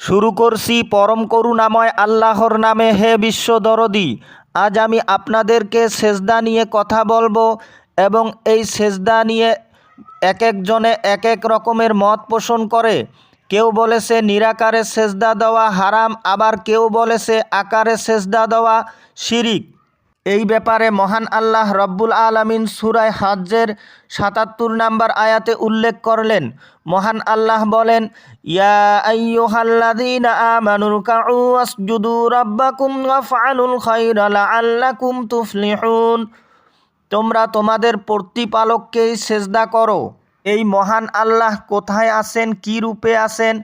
শুরু করছি পরম করুণাময় আল্লাহর নামে, হে বিশ্ব দরদি। আজ আমি আপনাদেরকে সেজদা নিয়ে কথা বলব এবং এই সেজদা নিয়ে এক একজনে এক এক রকমের মত পোষণ করে। কেউ বলেছে নিরাকারে সেজদা দেওয়া হারাম, আবার কেউ বলেছে আকারে সেজদা দেওয়া শিরিক। এই ব্যাপারে মহান আল্লাহ রব্বুল আলমিন সুরায় হাজ্জের সাতাত্তর নাম্বার আয়াতে উল্লেখ করলেন। মহান আল্লাহ বলেন তোমরা তোমাদের প্রতিপালককেই সেজদা করো। এই মহান আল্লাহ কোথায় আছেন, কী রূপে আছেন,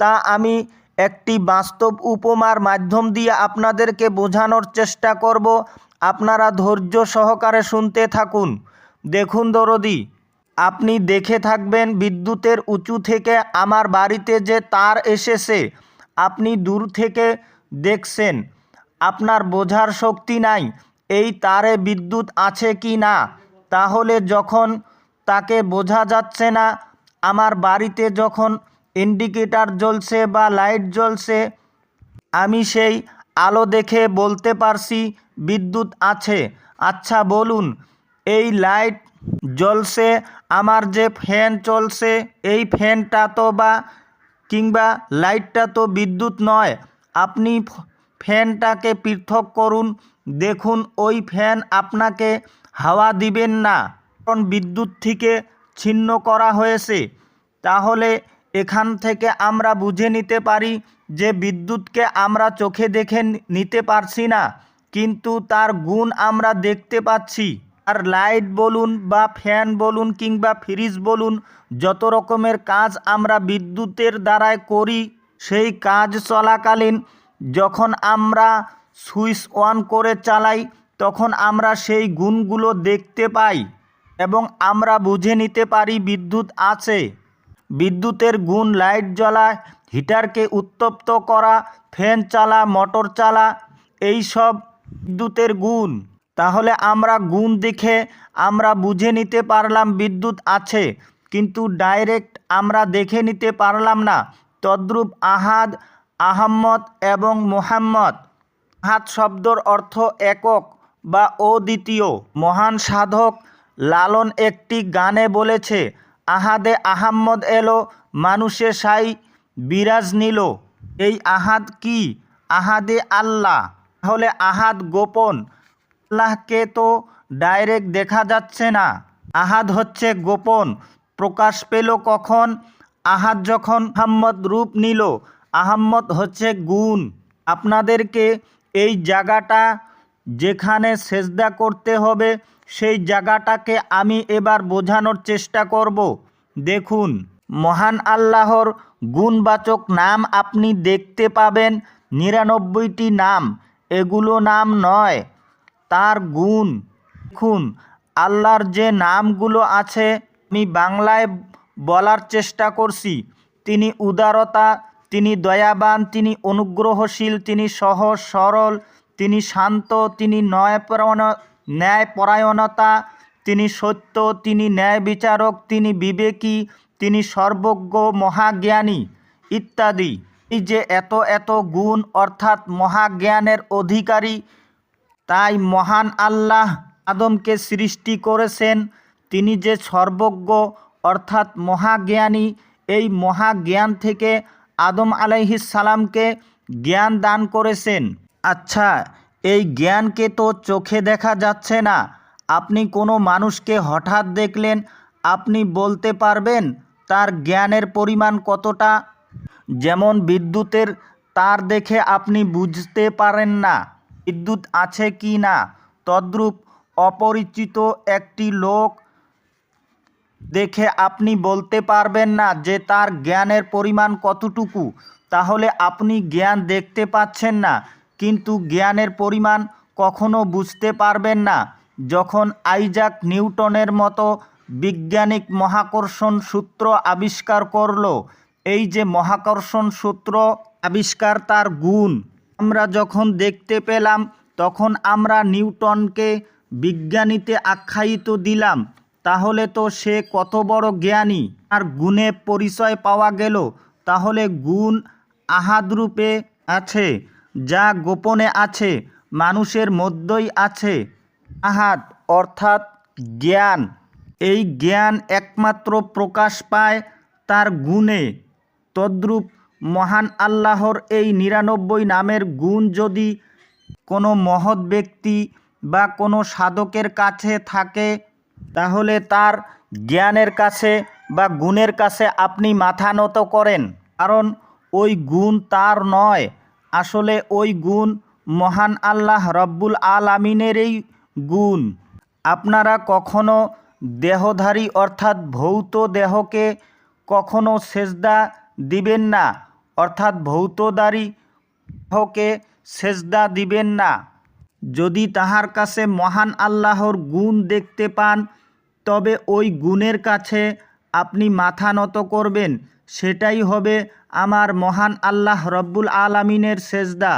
তা আমি একটি বাস্তব উপমার মাধ্যম দিয়ে আপনাদেরকে বোঝানোর চেষ্টা করব। আপনারা ধৈর্য সহকারে শুনতে থাকুন। দেখুন দরদি, আপনি দেখে থাকবেন বিদ্যুতের উঁচু থেকে আমার বাড়িতে যে তার এসেছে। আপনি দূর থেকে দেখছেন। আপনার বোঝার শক্তি নাই, এই তারে বিদ্যুৎ আছে কি না? তাহলে যখন তাকে বোঝা যাচ্ছে না, আমার বাড়িতে যখন ইন্ডিকেটার জ্বলছে বা লাইট জ্বলছে, আমি সেই আলো দেখে বলতে পারছি, বিদ্যুৎ আছে। আচ্ছা বলুন, এই লাইট জ্বলছে, আমার যে ফ্যান চলছে, এই ফ্যানটা তো বা, কিংবা লাইটটা তো বিদ্যুৎ নয়। আপনি ফ্যানটাকে পৃথক করুন, দেখুন, ওই ফ্যান আপনাকে হাওয়া দিবেন না। কারণ বিদ্যুৎ থেকে ছিন্ন করা হয়েছে। তাহলে এখান থেকে আমরা বুঝে নিতে পারি যে বিদ্যুৎকে আমরা চোখে দেখে নিতে পারছি না, কিন্তু তার গুণ আমরা দেখতে পাচ্ছি। আর লাইট বলুন বা ফ্যান বলুন কিংবা ফ্রিজ বলুন, যত রকমের কাজ আমরা বিদ্যুতের দ্বারায় করি, সেই কাজ চলাকালীন যখন আমরা সুইচ অন করে চালাই, তখন আমরা সেই গুণগুলো দেখতে পাই এবং আমরা বুঝে নিতে পারি বিদ্যুৎ আছে। বিদ্যুতের গুণ, লাইট জ্বলা, হিটারকে উত্তপ্ত করা, ফ্যান চালা, মোটর চালা, এই সব বিদ্যুতের গুণ। তাহলে আমরা গুণ দেখে আমরা বুঝে নিতে পারলাম বিদ্যুৎ আছে, কিন্তু ডাইরেক্ট আমরা দেখে নিতে পারলাম না। তদ্রূপ আহাদ, আহম্মদ এবং মোহাম্মদ। আহাদ শব্দর অর্থ একক বা অদ্বিতীয়। মহান সাধক লালন একটি গানে বলেছে আহাদে আহাম্মদ এলো, মানুষে সাই বিরাজ নিল। এই আহাদ কি? আহাদে আল্লাহ। তাহলে আহাদ গোপন? আল্লাহকে তো ডাইরেক্ট দেখা যাচ্ছে না। আহাদ হচ্ছে গোপন। প্রকাশ পেল কখন? আহাদ যখন আহম্মদ রূপ নিল, আহম্মদ হচ্ছে গুণ। আপনাদেরকে এই জায়গাটা যেখানে সেজদা করতে হবে সেই জায়গাটাকে আমি এবার বোঝানোর চেষ্টা করব। দেখুন, মহান আল্লাহর গুণবাচক নাম আপনি দেখতে পাবেন, নিরানব্বইটি নাম। এগুলো নাম নয়, তার গুণ। দেখুন, আল্লাহর যে নামগুলো আছে, আমি বাংলায় বলার চেষ্টা করছি। তিনি উদারতা, তিনি দয়াবান, তিনি অনুগ্রহশীল, তিনি সহজ, সরল, তিনি শান্ত, তিনি ন্যায়পরায়ণ ন্যায়পরায়ণতা, তিনি সত্য, তিনি ন্যায় বিচারক তিনি বিবেকী, তিনি সর্বজ্ঞ, মহাজ্ঞানী ইত্যাদি। যে এত এত গুণ অর্থাৎ মহাজ্ঞানের অধিকারী, তাই মহান আল্লাহ আদমকে সৃষ্টি করেছেন। তিনি যে সর্বজ্ঞ অর্থাৎ মহাজ্ঞানী, এই মহাজ্ঞান থেকে আদম আলাইহিস সালামকে জ্ঞান দান করেছেন। আচ্ছা এই জ্ঞানকে তো চোখে দেখা যাচ্ছে না। আপনি কোনো মানুষকে হঠাৎ দেখলেন, আপনি বলতে পারবেন তার জ্ঞানের পরিমাণ কতটা? যেমন বিদ্যুতের, তার দেখে আপনি বুঝতে পারেন না বিদ্যুৎ আছে কি না। তদ্রূপ অপরিচিত একটি লোক দেখে আপনি বলতে পারবেন না যে তার জ্ঞানের পরিমাণ কতটুকু। তাহলে আপনি জ্ঞান দেখতে পাচ্ছেন না। কিন্তু জ্ঞানের পরিমাণ কখনো বুঝতে পারবেন না। যখন আইজাক নিউটনের মতো বিজ্ঞানিক মহাকর্ষণ সূত্র আবিষ্কার করল, এই যে মহাকর্ষণ সূত্র আবিষ্কার তার গুণ। আমরা যখন দেখতে পেলাম, তখন আমরা নিউটনকে বিজ্ঞানীতে আখ্যায়িত দিলাম। তাহলে তো সে কত বড় জ্ঞানী। আর গুণে পরিচয় পাওয়া গেল। তাহলে গুণ আহাদ রূপে আছে। যা গোপনে আছে, মানুষের মধ্যেই আছে। আহাত অর্থাৎ জ্ঞান। এই জ্ঞান একমাত্র প্রকাশ পায় তার গুণে। তদ্রূপ মহান আল্লাহর এই নিরানব্বই নামের গুণ যদি কোনো মহৎ ব্যক্তি বা কোনো সাধকের কাছে থাকে, তাহলে তার জ্ঞানের কাছে বা গুণের কাছে আপনি মাথা নত করেন। কারণ ওই গুণ তার নয় আসলে ওই গুণ মহান আল্লাহ রব্বুল আলামিনেরই গুণ। আপনারা কখনো দেহধারী অর্থাৎ ভৌত দেহকে কখনো সেজদা দিবেন না? অর্থাৎ ভৌতদারী দেহকে সেজদা দিবেন না? যদি তাহার কাছে মহান আল্লাহর গুণ দেখতে পান, তবে ওই গুণের কাছে আপনি মাথা নত করবেন। সেটাই হবে আমার মহান আল্লাহ রব্বুল আলামিনের সেজদা।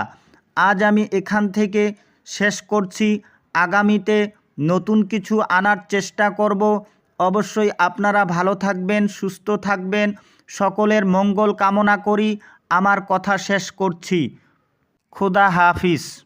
আজ আমি এখান থেকে শেষ করছি। আগামীতে নতুন কিছু আনার চেষ্টা করব। অবশ্যই আপনারা ভালো থাকবেন, সুস্থ থাকবেন। সকলের মঙ্গল কামনা করি। আমার কথা শেষ করছি। খুদা হাফিজ।